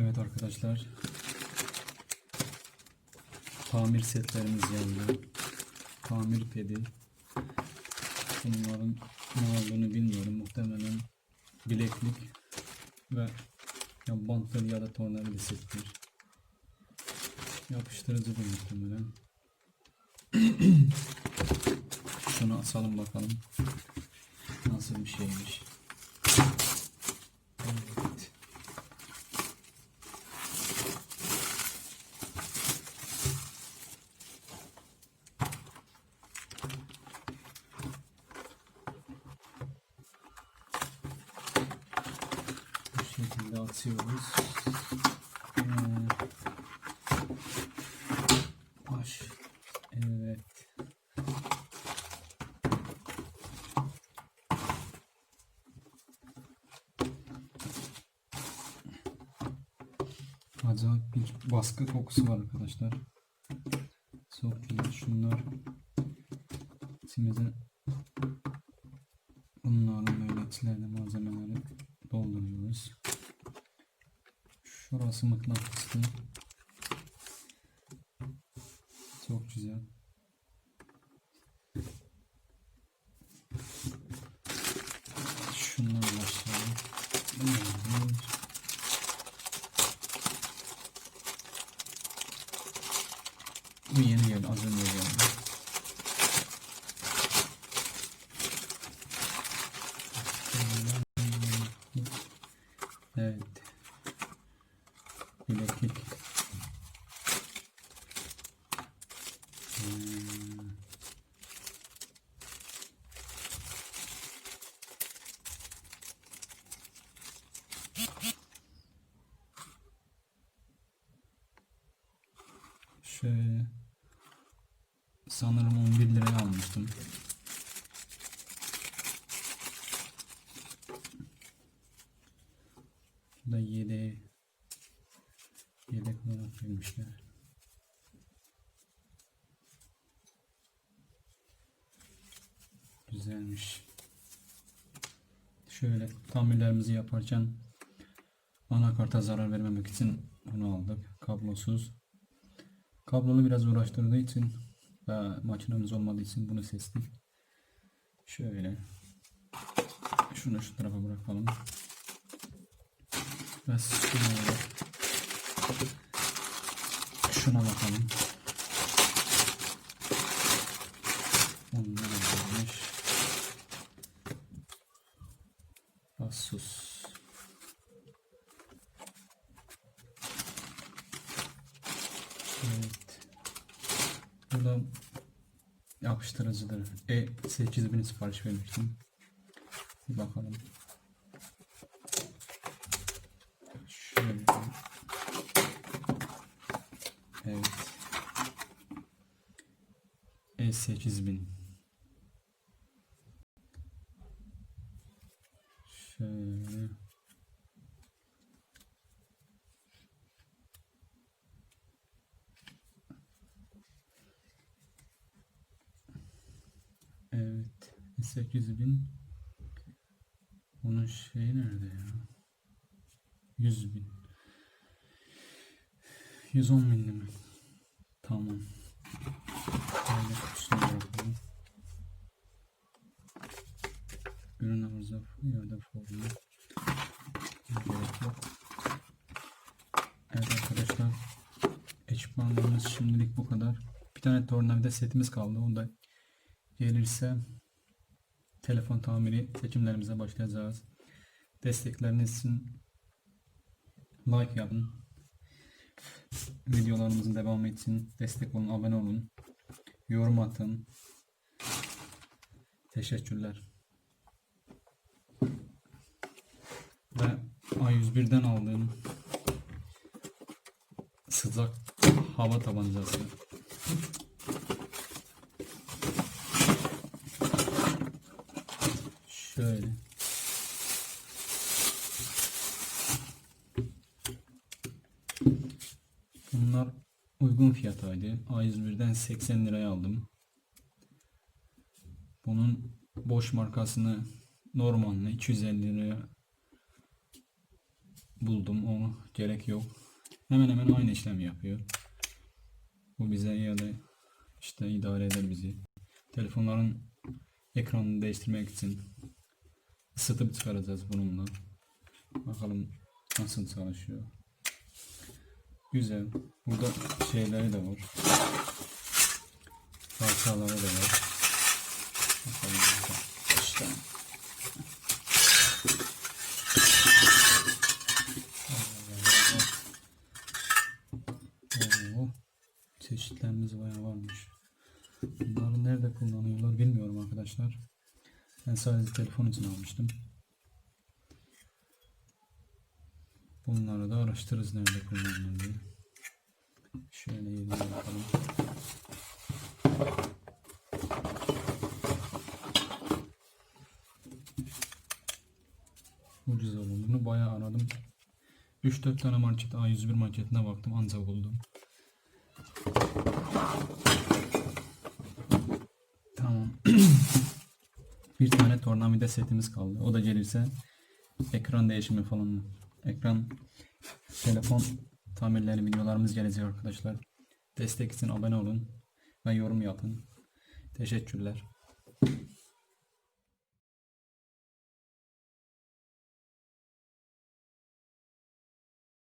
Evet arkadaşlar. Tamir setlerimiz geldi. Tamir pedi. Bunların ne olduğunu bilmiyorum. Muhtemelen bileklik ve ya bantlı ya da tornavida settir. Yapıştırıcı bu muhtemelen. Şunu asalım bakalım. Nasıl bir şeymiş. Evet. Bu şekilde atıyoruz. Ee, baş. Evet. Acayip bir baskı kokusu var arkadaşlar. Çok iyi. Şunlar içimize bunların böyle içlerine malzemeleri Şurası mıknatıslı. Çok güzel. Şundan başlayalım. Evet. Bu yeni geldi. Az önce geldi. Evet. Bileklik. Hmm. Şöyle sanırım 11 liraya almıştım. Bu da 7 yedek olarak vermişler. Güzelmiş. Şöyle tamirlerimizi yaparken anakarta zarar vermemek için bunu aldık. Kablosuz. Kablolu biraz uğraştırdığı için ve makinemiz olmadığı için bunu seçtik. Şöyle. Şunu şu tarafa bırakalım. Ve şuna, şuna bakalım. Onlar sus. Evet. Burada yapıştırıcıdır. E 8000 sipariş vermiştim. Bir bakalım. Şöyle. Evet. E8000. 8 bin onun şeyi nerede ya? 100 bin. 110 bin mi? Tamam. Şöyle kutusuna bırakalım. Ürün arıza yerde formunu. Gerek yok. Evet arkadaşlar. Ekipmanlarımız şimdilik bu kadar. Bir tane tornavida setimiz kaldı. Onda gelirse telefon tamiri seçimlerimize başlayacağız. Destekleriniz için like yapın. Videolarımızın devamı için destek olun, abone olun. Yorum atın. Teşekkürler. Ve A101'den aldığım sıcak hava tabancası. Şöyle. Bunlar uygun fiyataydı. A101'den 80 liraya aldım. Bunun boş markasını normalini 250 liraya buldum. Onu gerek yok. Hemen hemen aynı işlemi yapıyor. Bu bize ya da işte idare eder bizi. Telefonların ekranını değiştirmek için ısıtıp çıkaracağız bununla. Bakalım nasıl çalışıyor. Güzel. Burada şeyleri de var. Parçaları da var. Bakalım. İşte. Oo, çeşitlerimiz bayağı varmış. Bunları nerede kullanıyorlar bilmiyorum arkadaşlar. Ben sadece telefon için almıştım. Bunları da araştırırız nerede kullanılır diye. Şöyle yerine bakalım. Ucuz olduğunu bayağı aradım. 3-4 tane market A101 marketine baktım ancak buldum. Tamam. Bir tane tornavida setimiz kaldı. O da gelirse ekran değişimi falan. Ekran telefon tamirleri videolarımız gelecek arkadaşlar. Destek için abone olun ve yorum yapın. Teşekkürler.